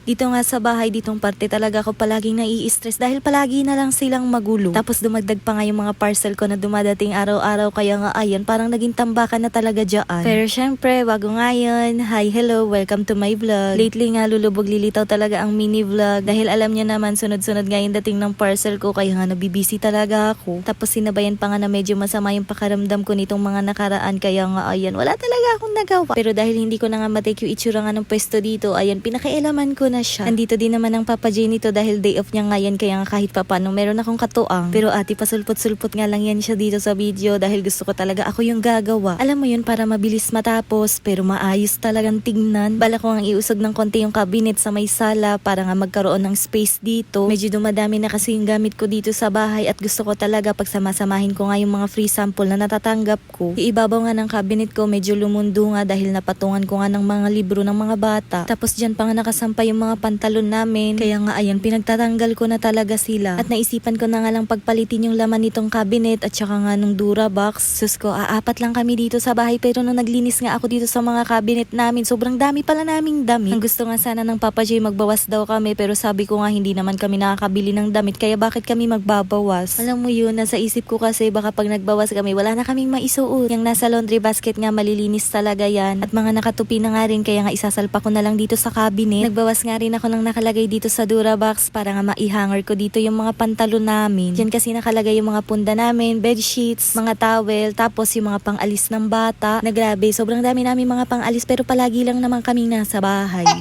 Dito nga sa bahay, ditong parte talaga ako palaging nai-stress dahil palagi na lang silang magulo. Tapos dumagdag pa nga yung mga parcel ko na dumadating araw-araw kaya nga ayan, parang naging tambakan na talaga dyan. Pero syempre, bago nga yun, hi, hello, welcome to my vlog. Lately nga lulubog lilitaw talaga ang mini vlog dahil alam niya naman sunod-sunod nga yung dating ng parcel ko kaya nga nabibisi talaga ako. Tapos sinabayan pa nga na medyo masama yung pakaramdam ko nitong mga nakaraan kaya nga ayan, wala talaga akong nagawa. Pero dahil hindi ko na nga matake yung itsura nga ng pwesto dito, ayan, pinakailaman ko na siya. Nandito din naman ang Papa J nito dahil day off niya ngayon kaya nga kahit pa paano meron akong katuang. Pero ate, pasulpot-sulpot nga lang yan siya dito sa video dahil gusto ko talaga ako yung gagawa. Alam mo yun para mabilis matapos pero maayos talagang tignan. Bala ko nga iusog ng konti yung cabinet sa may sala para nga magkaroon ng space dito. Medyo dumadami na kasi yung gamit ko dito sa bahay at gusto ko talaga pagsamasamahin ko nga yung mga free sample na natatanggap ko. Iibabaw nga ng cabinet ko medyo lumundo nga dahil napatungan ko nga ng mga libro ng mga bata. Tapos dyan pa nga nakasampay yung mga pantalon namin. Kaya nga ayan, pinagtatanggal ko na talaga sila. At naisipan ko na nga lang pagpalitin yung laman nitong cabinet at saka nga nung Durabox. Sus ko, aapat lang kami dito sa bahay pero nung naglinis nga ako dito sa mga cabinet namin, sobrang dami pala naming damit. Ang gusto nga sana ng Papa J magbawas daw kami pero sabi ko nga hindi naman kami nakakabili ng damit kaya bakit kami magbabawas? Alam mo yun, nasa isip ko kasi baka pag nagbawas kami wala na kaming maisuot. Yung nasa laundry basket nga malilinis talaga yan at mga nakatupi na nga rin kaya nga isasalpa ko na lang dito sa cabinet. Nagbawas nga rin ako ng nakalagay dito sa Durabox para nga maihanger ko dito yung mga pantalon namin. Diyan kasi nakalagay yung mga punda namin, bed sheets, mga towel, tapos yung mga pangalis ng bata. Na grabe, sobrang dami namin mga pangalis pero palagi lang naman kaming nasa bahay.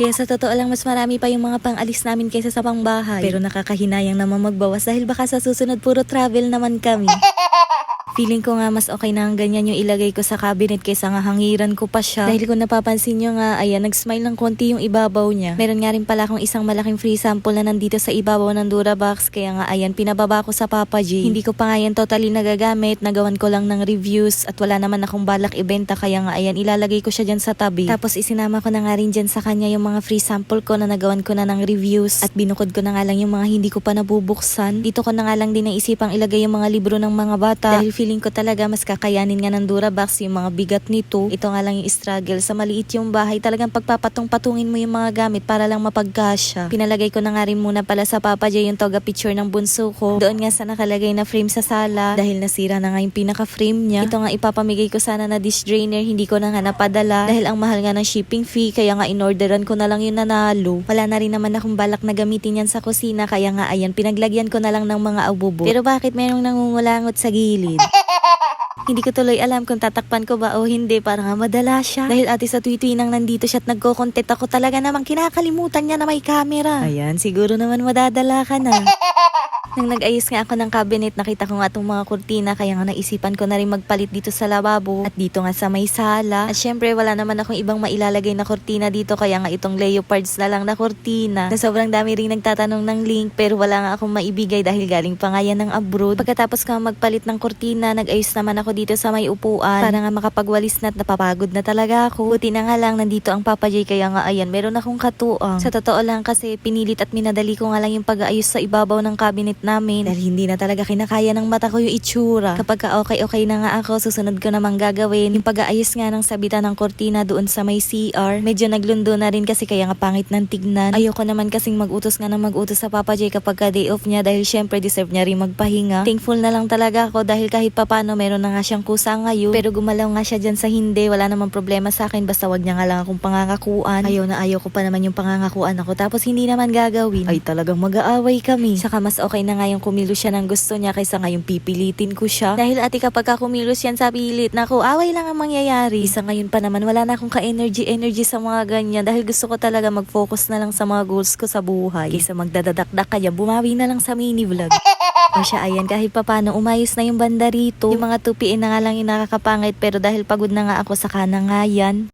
Kaya sa totoo lang, mas marami pa yung mga pang-alis namin kaysa sa pangbahay. Pero nakakahinayang naman magbawas dahil baka sa susunod puro travel naman kami. Feeling ko nga mas okay na ang ganyan yung ilagay ko sa cabinet kaysa nga hangiran ko pa siya. Dahil kung napapansin nyo nga, ayan, nag-smile ng konti yung ibabaw niya. Meron nga rin pala akong isang malaking free sample na nandito sa ibabaw ng Durabox. Kaya nga, ayan, pinababa ko sa Papa G. Hindi ko pa nga yan totally nagagamit. Nagawan ko lang ng reviews at wala naman akong balak ibenta. Kaya nga, ayan, ilalagay ko siya dyan sa tabi. Tapos isinama ko na nga rin dyan sa kanya yung mga free sample ko na nagawan ko na ng reviews. At binukod ko na nga lang yung mga hindi ko pa nabubuksan. Dito ko na nga lang din naisipang ilagay yung mga libro ng mga bata. Dahil feeling ko talaga mas kakayanin nga ng Durabox yung mga bigat nito. Ito nga lang yung struggle. Sa maliit yung bahay, talagang pagpapatong-patungin mo yung mga gamit para lang mapagkasya. Pinalagay ko na nga rin muna pala sa Papa J yung toga picture ng bunso ko. Doon nga sa nakalagay na frame sa sala. Dahil nasira na nga yung pinaka-frame niya. Ito nga ipapamigay ko sana na dish drainer. Hindi ko na nga napadala. Dahil ang mahal nga ng shipping fee. Kaya nga inorderan ko na lang yung nanalo. Wala na rin naman akong balak na gamitin yan sa kusina. Kaya nga ayan, pinaglagyan ko na lang ng mga abubo. Pero bakit merong nangungulangot sa gilid? Hindi ko tuloy alam kung tatakpan ko ba o hindi para nga madala siya. Dahil ate sa tweet nang nandito siya at nagko-content ako talaga namang kinakalimutan niya na may camera. Ayan, siguro naman madadala ka na. Nang nag-ayos nga ako ng cabinet, nakita ko nga itong mga kurtina kaya nga naisipan ko na rin magpalit dito sa lababo at dito nga sa may sala. At syempre wala naman akong ibang mailalagay na kurtina dito kaya nga itong leopards na lang na kurtina. Na sobrang dami ring nagtatanong ng link pero wala nga akong maibigay dahil galing pa nga yan ng abroad. Pagkatapos ka magpalit ng kurtina, nag-ayos naman ako dito sa may upuan para nga makapagwalis na at napapagod na talaga ako. Buti na nga lang nandito ang Papa J kaya nga ayan meron akong katuang. Sa totoo lang kasi pinilit at minadali ko nga lang yung pag-aayos sa ibabaw ng cabinet namin dahil hindi na talaga kinakaya ng mata ko yung itsura. Kapag ka okay-okay na nga ako, susunod ko namang gagawin yung pag-aayos nga ng sabitan ng kortina doon sa may CR. Medyo naglundo na rin kasi kaya nga pangit ng tignan. Ayoko naman kasing mag-utos nga ng mag-utos sa Papa J kapag ka day off niya dahil syempre deserve niya rin magpahinga. Thankful na lang talaga ako dahil kahit papano meron na nga siyang kusa ngayon. Pero gumalaw nga siya dyan sa hindi. Wala namang problema sa akin basta wag niya nga lang akong pangangakuan. Ayaw na ayaw ko pa naman yung pangangakuan ako tapos hindi naman gagawin. Ay talagang mag-aaway kami. Saka mas okay na nga yung kumilos siya ng gusto niya kaysa nga yung pipilitin ko siya. Dahil ate kapag ka kumilos yan sa pilit, naku, away lang ang mangyayari. Isa ngayon pa naman, wala na akong ka-energy-energy sa mga ganyan dahil gusto ko talaga mag-focus na lang sa mga goals ko sa buhay. Kaysa magdadadakdak kaya bumawi na lang sa mini vlog. O siya, ayan, kahit papano, umayos na yung banda rito. Yung mga tupiin na nga lang yung nakakapangit, pero dahil pagod na nga ako, saka na nga yan.